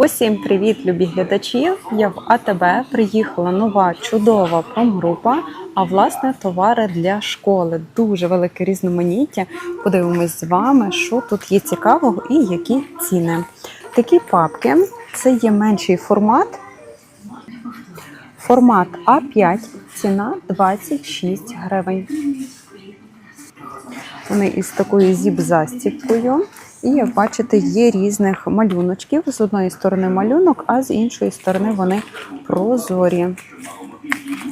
Усім привіт, любі глядачі! Я в АТБ приїхала нова чудова промгрупа, а власне товари для школи. Дуже велике різноманіття. Подивимось з вами, що тут є цікавого і які ціни. Такі папки це є менший формат. Формат А5, ціна 26 гривень. Вони із такою зіп-застіпкою. І як бачите, є різних малюночків. З одної сторони малюнок, а з іншої сторони вони прозорі.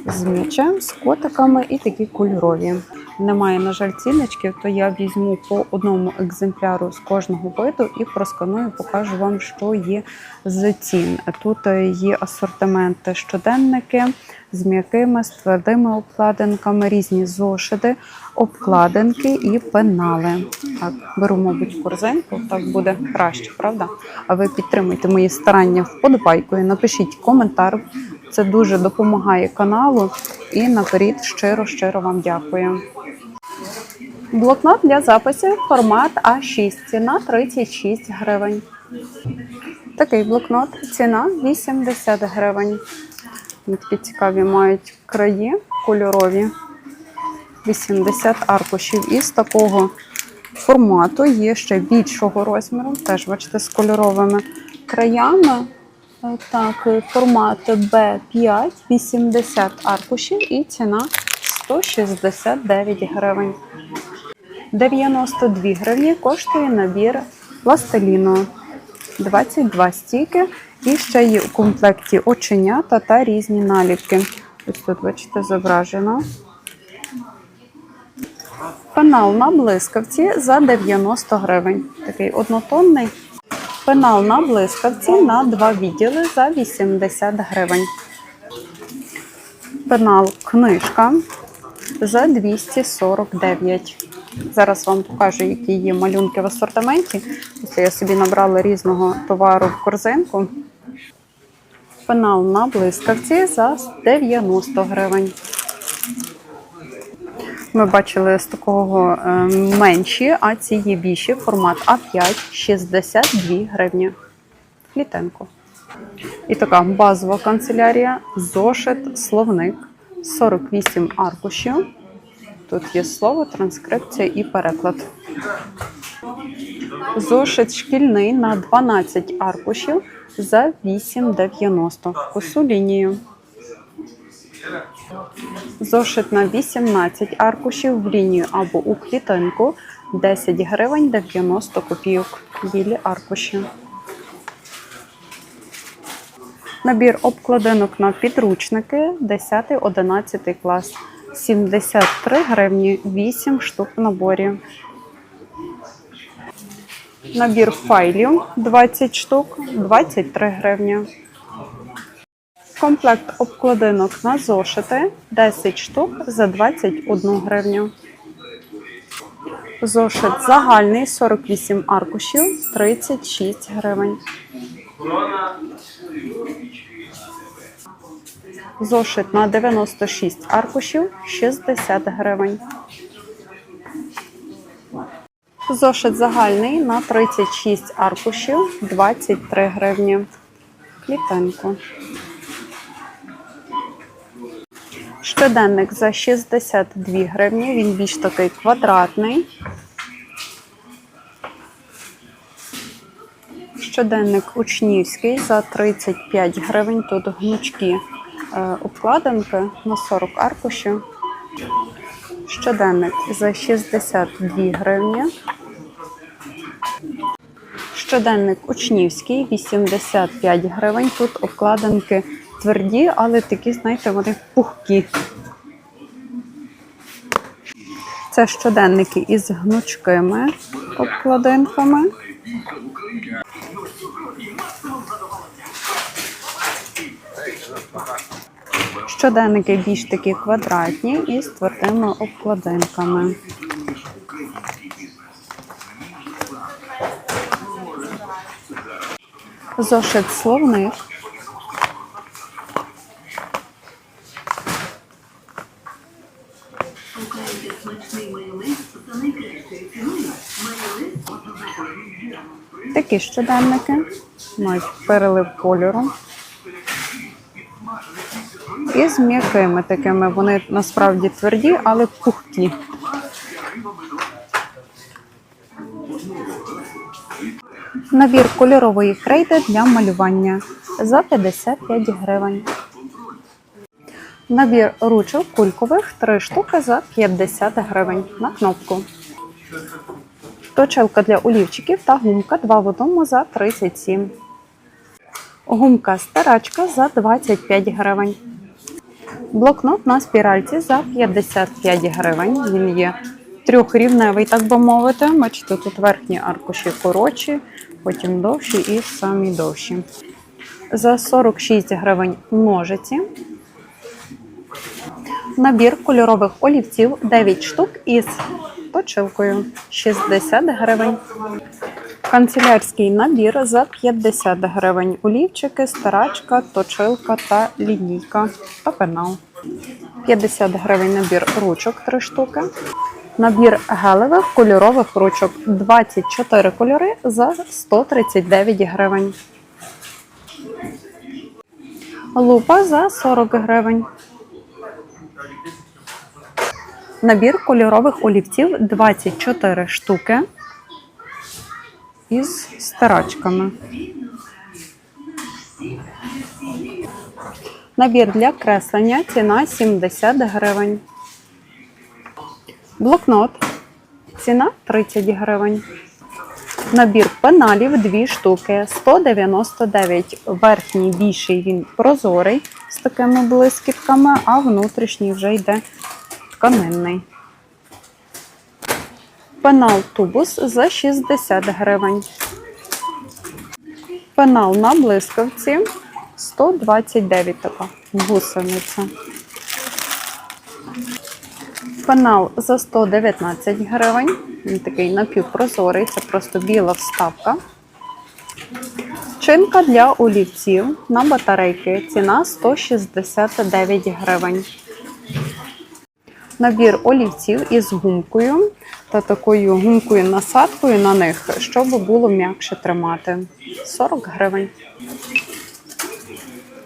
З м'ячем, з котиками і такі кольорові. Немає, на жаль, ціночків, то я візьму по одному екземпляру з кожного виду і просканую, покажу вам, що є з цін. Тут є асортимент щоденники з м'якими, з твердими обкладинками, різні зошити, обкладинки і пенали. Так, беру, мабуть, корзинку, так буде краще, правда? А ви підтримуйте мої старання вподобайкою, напишіть коментар. Це дуже допомагає каналу. І наперед щиро-щиро вам дякую. Блокнот для записів формат А6. Ціна 36 гривень. Такий блокнот. Ціна 80 гривень. Такі цікаві мають краї кольорові. 80 аркушів. І з такого формату є ще більшого розміру. Теж, бачите, з кольоровими краями. Е, Так, формат B5, 80 аркушів і ціна 169 гривень. 92 гривні коштує набір пластиліну. 22 стійки. І ще є у комплекті оченята та різні наліпки. Ось тут, бачите, зображено. Пенал на блискавці за 90 гривень. Такий однотонний. Пенал на блискавці на два відділи за 80 гривень. Пенал книжка за 249. Зараз вам покажу, які є малюнки в асортименті. Ось я собі набрала різного товару в корзинку. Пенал на блискавці за 90 гривень. Ми бачили з такого е, менші, а ці є більші. Формат А5 62 гривні. Клітенко. І така базова канцелярія, зошит, словник 48 аркушів. Тут є слово, транскрипція і переклад. Зошит шкільний на 12 аркушів за 8,90. Косу лінію. Зошит на 18 аркушів в лінію або у клітинку 10 гривень 90 копійок. Білі аркуші. Набір обкладинок на підручники 10-11 клас. 73 гривні 8 штук в наборі. Набір файлів 20 штук 23 гривні. Комплект обкладинок на зошити 10 штук за 21 гривню. Зошит загальний 48 аркушів 36 гривень. Зошит на 96 аркушів 60 гривень. Зошит загальний на 36 аркушів 23 гривні. Клітенко. Щоденник за 62 гривні. Він більш такий квадратний. Щоденник учнівський за 35 гривень. Тут гнучки е, обкладинки на 40 аркушів. Щоденник за 62 гривні. Щоденник учнівський 85 гривень. Тут обкладинки тверді, але такі, знаєте, вони пухкі. Це щоденники із гнучкими обкладинками. Щоденники більш такі квадратні і з твердими обкладинками. Зошит словник. Такі щоденники. мають перелив кольору. І з м'якими такими. Вони насправді тверді, але пухкі. Набір кольорової крейди для малювання за 55 гривень. Набір ручок кулькових 3 штуки за 50 гривень на кнопку. Точилка для олівчиків та гумка 2 в одному за 37. Гумка старачка за 25 гривень. Блокнот на спіральці за 55 гривень. Він є трьохрівневий, так би мовити. Бачите, тут верхні аркуші коротші, потім довші і самі довші. За 46 гривень ножиці. Набір кольорових олівців 9 штук із точилкою 60 гривень. Канцелярський набір за 50 гривень. Олівчики, старачка, точилка та лінійка та пенал. 50 гривень набір ручок 3 штуки. Набір гелевих кольорових ручок 24 кольори за 139 гривень. Лупа за 40 гривень. Набір кольорових олівців 24 штуки із старачками. Набір для креслення ціна 70 гривень. Блокнот ціна 30 гривень. Набір пеналів 2 штуки 199. Верхній більший він прозорий з такими блискітками, а внутрішній вже йде тканинний. Пенал тубус за 60 гривень. Пенал на блискавці 129 така гусениця. Пенал за 119 гривень. Він такий напівпрозорий, це просто біла вставка. Чинка для олівців на батарейки. Ціна 169 гривень. Набір олівців із гумкою та такою гумкою насадкою на них, щоб було м'якше тримати. 40 гривень.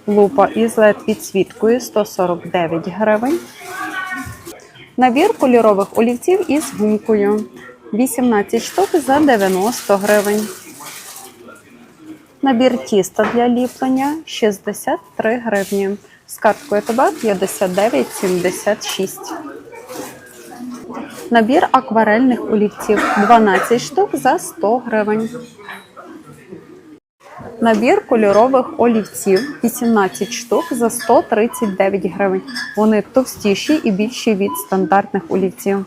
Лупа із LED підсвіткою 149 гривень. Набір кольорових олівців із гумкою 18 штук за 90 гривень. Набір тіста для ліплення 63 гривні. З карткою ТБ 59,76. Набір акварельних олівців 12 штук за 100 гривень. Набір кольорових олівців 18 штук за 139 гривень. Вони товстіші і більші від стандартних олівців.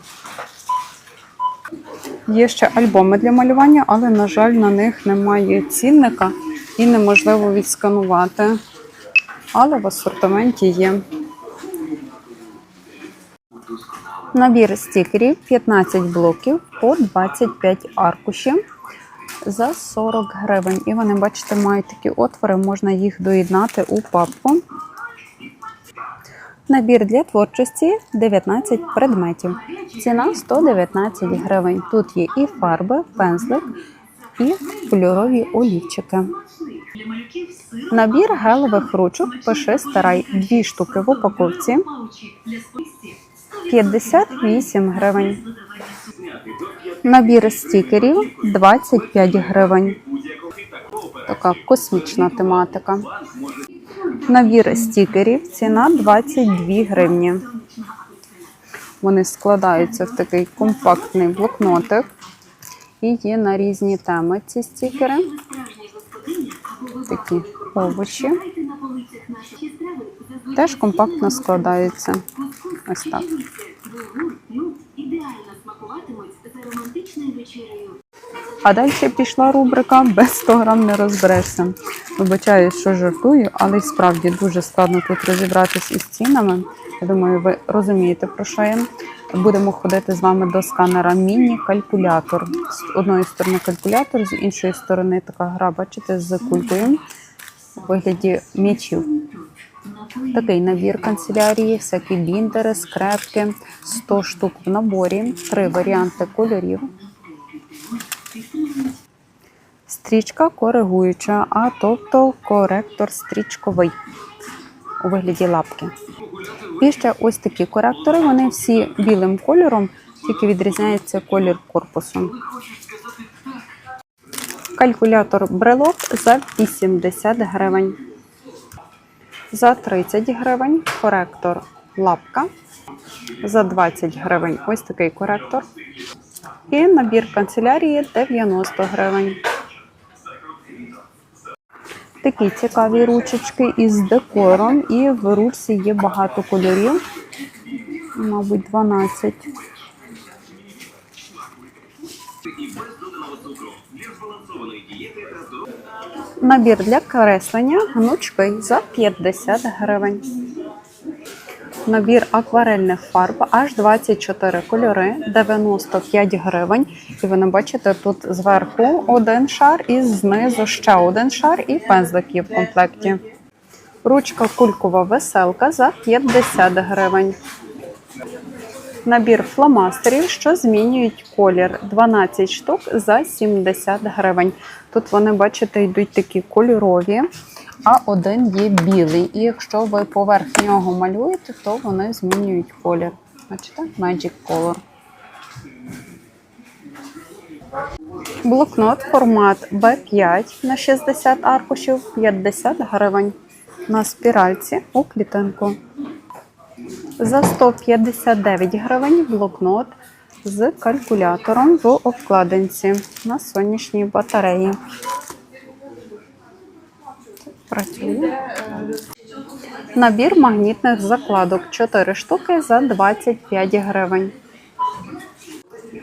Є ще альбоми для малювання, але, на жаль, на них немає цінника і неможливо відсканувати. Але в асортименті є. Набір стікерів 15 блоків по 25 аркушів за 40 гривень. І вони, бачите, мають такі отвори, можна їх доєднати у папку. Набір для творчості 19 предметів. Ціна 119 гривень. Тут є і фарби, пензлик, і кольорові олівчики. Набір гелевих ручок пиши старай. Дві штуки в упаковці 58 гривень. Набір стікерів 25 гривень. Така космічна тематика. Набір стікерів ціна 22 гривні. Вони складаються в такий компактний блокнотик. І є на різні теми ці стікери. Такі овочі. Теж компактно складаються. Ось так. А далі пішла рубрика без 100 грам не розберешся. Вибачаю, що жартую, але й справді дуже складно тут розібратись із цінами. Я думаю, ви розумієте, про що я. Будемо ходити з вами до сканера міні-калькулятор. З одної сторони калькулятор, з іншої сторони така гра, бачите, з кулькою вигляді м'ячів. Такий набір канцелярії, всякі біндери, скрепки, 100 штук в наборі, три варіанти кольорів. стрічка коригуюча, а тобто коректор стрічковий у вигляді лапки. І ще ось такі коректори, вони всі білим кольором, тільки відрізняється колір корпусу. Калькулятор брелок за 80 гривень. За 30 гривень коректор лапка. За 20 гривень ось такий коректор. І набір канцелярії 90 гривень. Такі цікаві ручечки із декором, і в ручці є багато кольорів, мабуть, 12. Набір для креслення гнучкий за 50 гривень. Набір акварельних фарб аж 24 кольори, 95 гривень. І ви не бачите, тут зверху один шар і знизу ще один шар і пензлики в комплекті. Ручка кулькова веселка за 50 гривень. Набір фломастерів, що змінюють колір 12 штук за 70 гривень. Тут вони, бачите, йдуть такі кольорові, а один є білий. І якщо ви поверх нього малюєте, то вони змінюють колір. Бачите? Magic Color. Блокнот формат B5 на 60 аркушів 50 гривень. На спіральці у клітинку. За 159 гривень блокнот з калькулятором в обкладинці на сонячній батареї. Працює. Набір магнітних закладок 4 штуки за 25 гривень.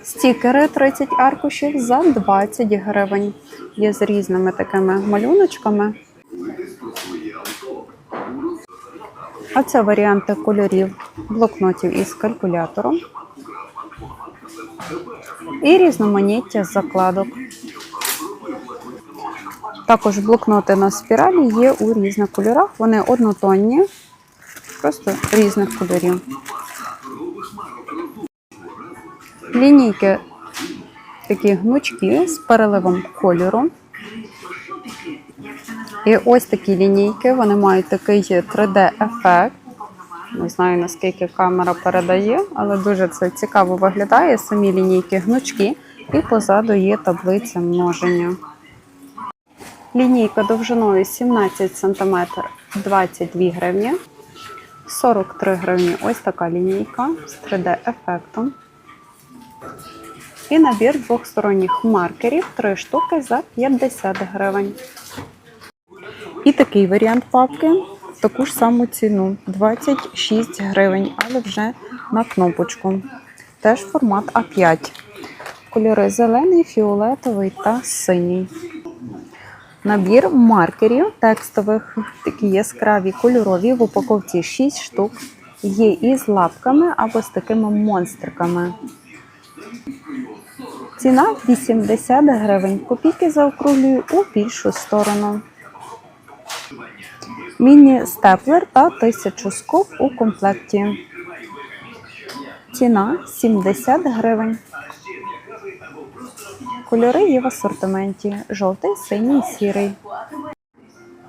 Стікери 30 аркушів за 20 гривень. Є з різними такими малюночками. А це варіанти кольорів блокнотів із калькулятором. І різноманіття закладок. Також блокноти на спіралі є у різних кольорах. Вони однотонні, просто різних кольорів. Лінійки такі гнучкі з переливом кольору. І ось такі лінійки, вони мають такий 3D-ефект. Не знаю, наскільки камера передає, але дуже це цікаво виглядає. Самі лінійки гнучкі, і позаду є таблиця множення. Лінійка довжиною 17 см 22 гривні. 43 гривні ось така лінійка з 3D-ефектом. І набір двохсторонніх маркерів 3 штуки за 50 гривень. І такий варіант папки таку ж саму ціну 26 гривень, але вже на кнопочку. Теж формат А5. Кольори зелений, фіолетовий та синій. Набір маркерів текстових, такі яскраві кольорові в упаковці 6 штук. Є із лапками або з такими монстриками. Ціна 80 гривень. Копійки заокруглюю у більшу сторону. Міні-степлер та 1000 скоб у комплекті. Ціна 70 гривень. Кольори є в асортименті: жовтий, синій, сірий.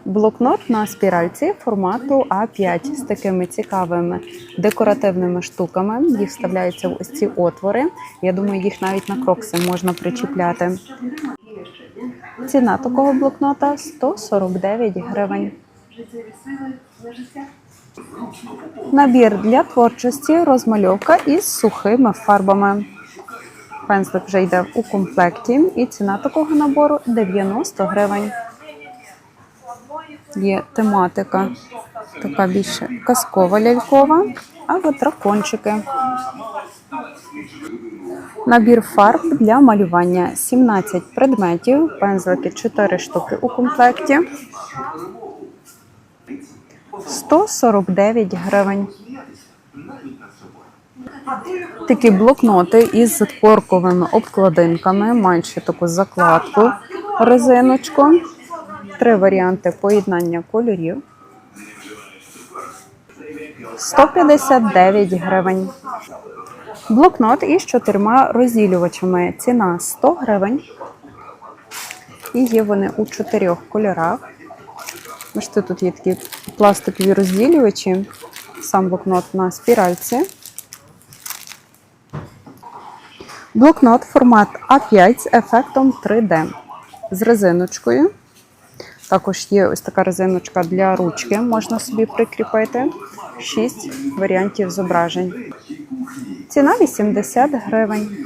Блокнот на спіральці формату А5 з такими цікавими декоративними штуками. Їх вставляються в ось ці отвори. Я думаю, їх навіть на крокси можна причіпляти. Ціна такого блокнота 149 гривень. Набір для творчості розмальовка із сухими фарбами. Пензлик вже йде у комплекті, і ціна такого набору 90 гривень. Є тематика така більше казкова лялькова, а от дракончики. Набір фарб для малювання 17 предметів, пензлики 4 штуки у комплекті. 149 гривень. Такі блокноти із корковими обкладинками, мають таку закладку, резиночку. Три варіанти поєднання кольорів. 159 гривень. Блокнот із чотирма розділювачами. Ціна 100 гривень. І є вони у чотирьох кольорах. Бачите, тут є такі пластикові розділювачі. Сам блокнот на спіральці. Блокнот формат А5 з ефектом 3D з резиночкою. Також є ось така резиночка для ручки, можна собі прикріпити. Шість варіантів зображень. Ціна 80 гривень.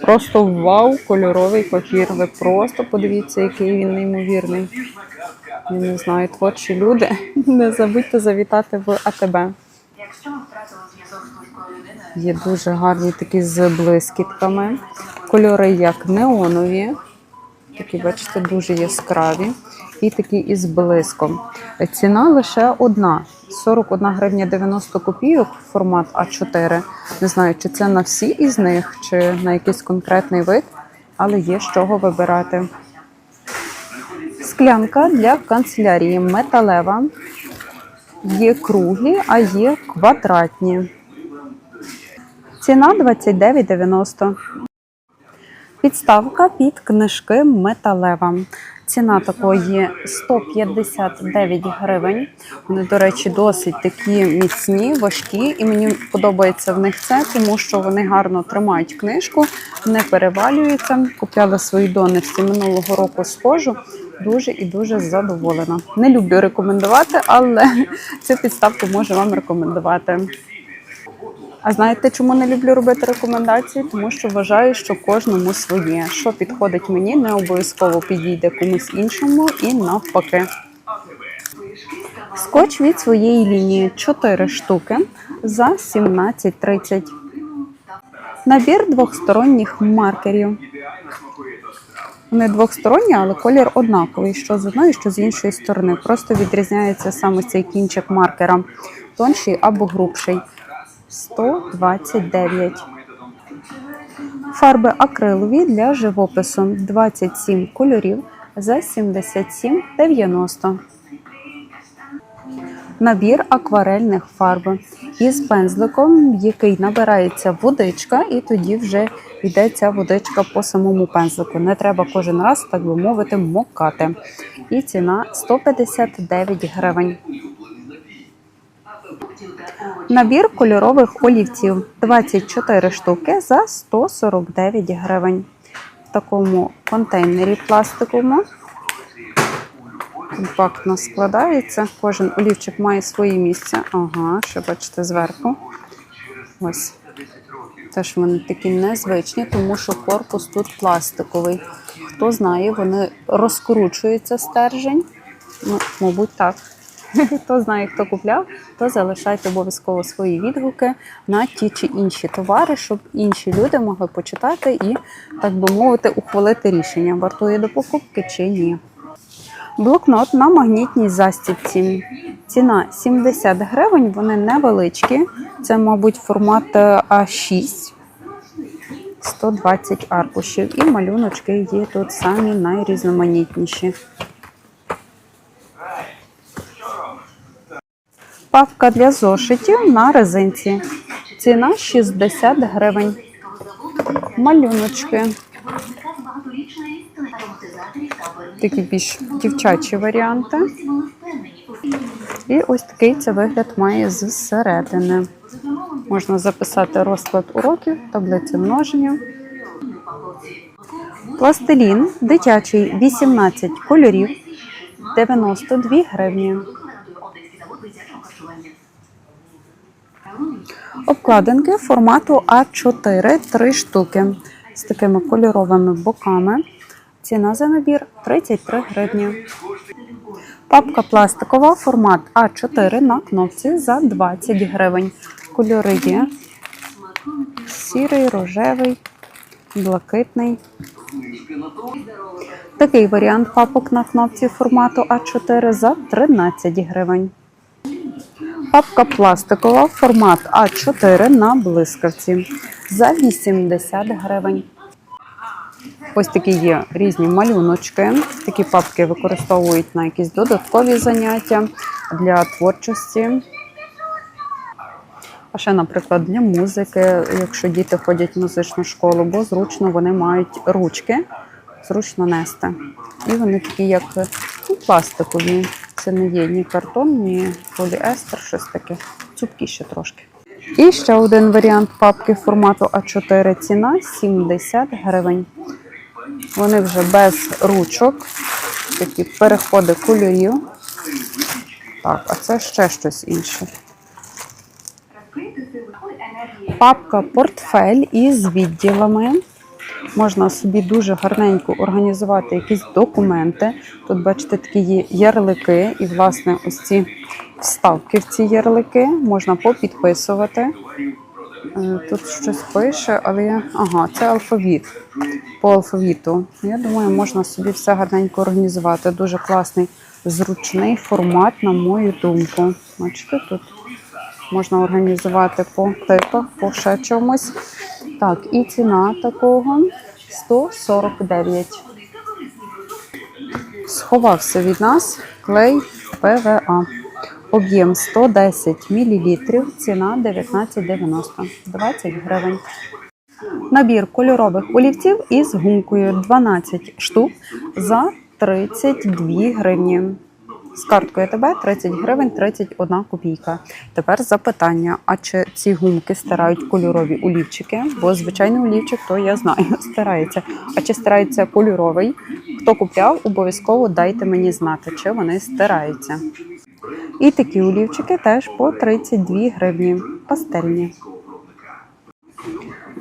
Просто вау, кольоровий папір. Ви просто подивіться, який він неймовірний. Я не знаю, творчі люди. Не забудьте завітати в АТБ. Є дуже гарні такі з блискітками. Кольори як неонові, такі, бачите, дуже яскраві. І такі із блиском. Ціна лише одна: 41 гривня 90 копійок, формат А4. Не знаю, чи це на всі із них, чи на якийсь конкретний вид, але є з чого вибирати. Склянка для канцелярії металева. Є круглі, а є квадратні. Ціна 29,90. Підставка під книжки металева. Ціна такої 159 гривень. Вони, до речі, досить такі міцні, важкі, і мені подобається в них це, тому що вони гарно тримають книжку, не перевалюються. Купляла свої донечці минулого року схожу. Дуже і дуже задоволена. Не люблю рекомендувати, але цю підставку можу вам рекомендувати. А знаєте, чому не люблю робити рекомендації? Тому що вважаю, що кожному своє. Що підходить мені, не обов'язково підійде комусь іншому і навпаки. Скотч від своєї лінії 4 штуки за 17,30. Набір двохсторонніх маркерів. Вони двохсторонні, але колір однаковий, що з одної, що з іншої сторони. Просто відрізняється саме цей кінчик маркера, тонший або грубший. 129. Фарби акрилові для живопису 27 кольорів за 77,90. Набір акварельних фарб із пензликом, який набирається водичка, і тоді вже йде ця водичка по самому пензлику. Не треба кожен раз, так би мовити, мокати. І ціна 159 гривень. Набір кольорових олівців 24 штуки за 149 гривень. В такому контейнері пластиковому. Компактно складається. Кожен олівчик має своє місце. Ага, ще бачите зверху. Ось. Теж вони такі незвичні, тому що корпус тут пластиковий. Хто знає, вони розкручуються стержень. Ну, мабуть, так. Хто знає, хто купляв, то залишайте обов'язково свої відгуки на ті чи інші товари, щоб інші люди могли почитати і, так би мовити, ухвалити рішення, вартує до покупки чи ні. Блокнот на магнітній застібці. Ціна 70 гривень, вони невеличкі. Це, мабуть, формат е, А6. 120 аркушів. І малюночки є тут самі найрізноманітніші. Папка для зошитів на резинці. Ціна 60 гривень. Малюночки. Такі більш дівчачі варіанти. І ось такий це вигляд має зсередини. Можна записати розклад уроків, таблиці множення. Пластилін дитячий 18 кольорів 92 гривні. Обкладинки формату А4 3 штуки з такими кольоровими боками. Ціна за набір 33 гривні. Папка пластикова, формат А4 на кнопці за 20 гривень. Кольори є сірий, рожевий, блакитний. Такий варіант папок на кнопці формату А4 за 13 гривень. Папка пластикова, формат А4 на блискавці за 80 гривень. Ось такі є різні малюночки. Такі папки використовують на якісь додаткові заняття для творчості. А ще, наприклад, для музики, якщо діти ходять в музичну школу, бо зручно вони мають ручки зручно нести. І вони такі, як ну, пластикові. Це не є ні картон, ні поліестер, щось таке. Цупкі ще трошки. І ще один варіант папки формату А4. Ціна 70 гривень. Вони вже без ручок, такі переходи кольорів. Так, а це ще щось інше. Папка портфель із відділами. Можна собі дуже гарненько організувати якісь документи. Тут, бачите, такі є ярлики, і, власне, ось ці вставки в ці ярлики можна попідписувати. Е, Тут щось пише, але я... ага, це алфавіт по алфавіту. Я думаю, можна собі все гарненько організувати. Дуже класний, зручний формат, на мою думку. Бачите, тут можна організувати по типах, по ще чомусь. Так, і ціна такого 149. Сховався від нас клей ПВА. Об'єм 110 мл, ціна 19,90 20 гривень. Набір кольорових олівців із гумкою 12 штук за 32 гривні. З карткою АТБ 30 гривень 31 копійка. Тепер запитання: а чи ці гумки стирають кольорові олівчики? Бо звичайний олівчик, то я знаю, стирається. А чи стирається кольоровий? Хто купляв, обов'язково дайте мені знати, чи вони стираються. І такі олівчики теж по 32 гривні. Пастельні.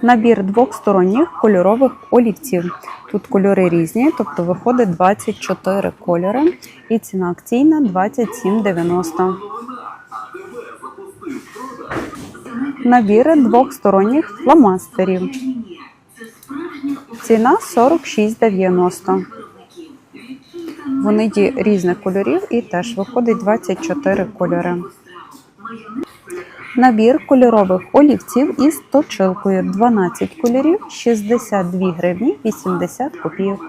Набір двохсторонніх кольорових олівців. Тут кольори різні, тобто виходить 24 кольори, і ціна акційна 27,90. Набір двохсторонніх фломастерів. Ціна 46,90. Вони різних кольорів і теж виходить 24 кольори. Набір кольорових олівців із точилкою 12 кольорів 62 гривні 80 копійок.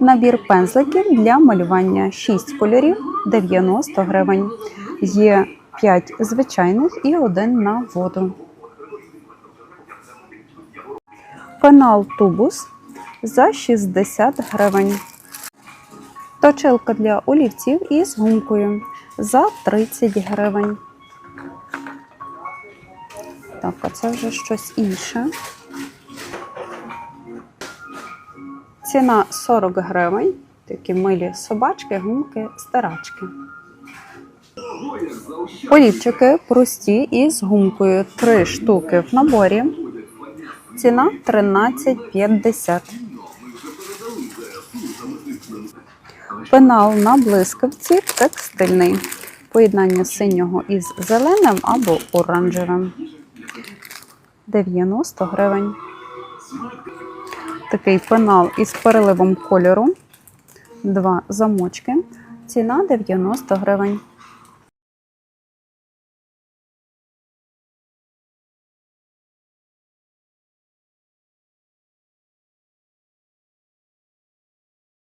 Набір пензликів для малювання 6 кольорів 90 гривень. Є 5 звичайних і один на воду. Пенал тубус за 60 гривень. Точилка для олівців із гумкою за 30 гривень. Так, а це вже щось інше. Ціна 40 гривень. Такі милі собачки, гумки, старачки. Олівчики прості із гумкою 3 штуки в наборі. Ціна 13,50. Пенал на блискавці текстильний. Поєднання синього із зеленим або оранжевим. 90 гривень. Такий пенал із переливом кольору. Два замочки. Ціна 90 гривень.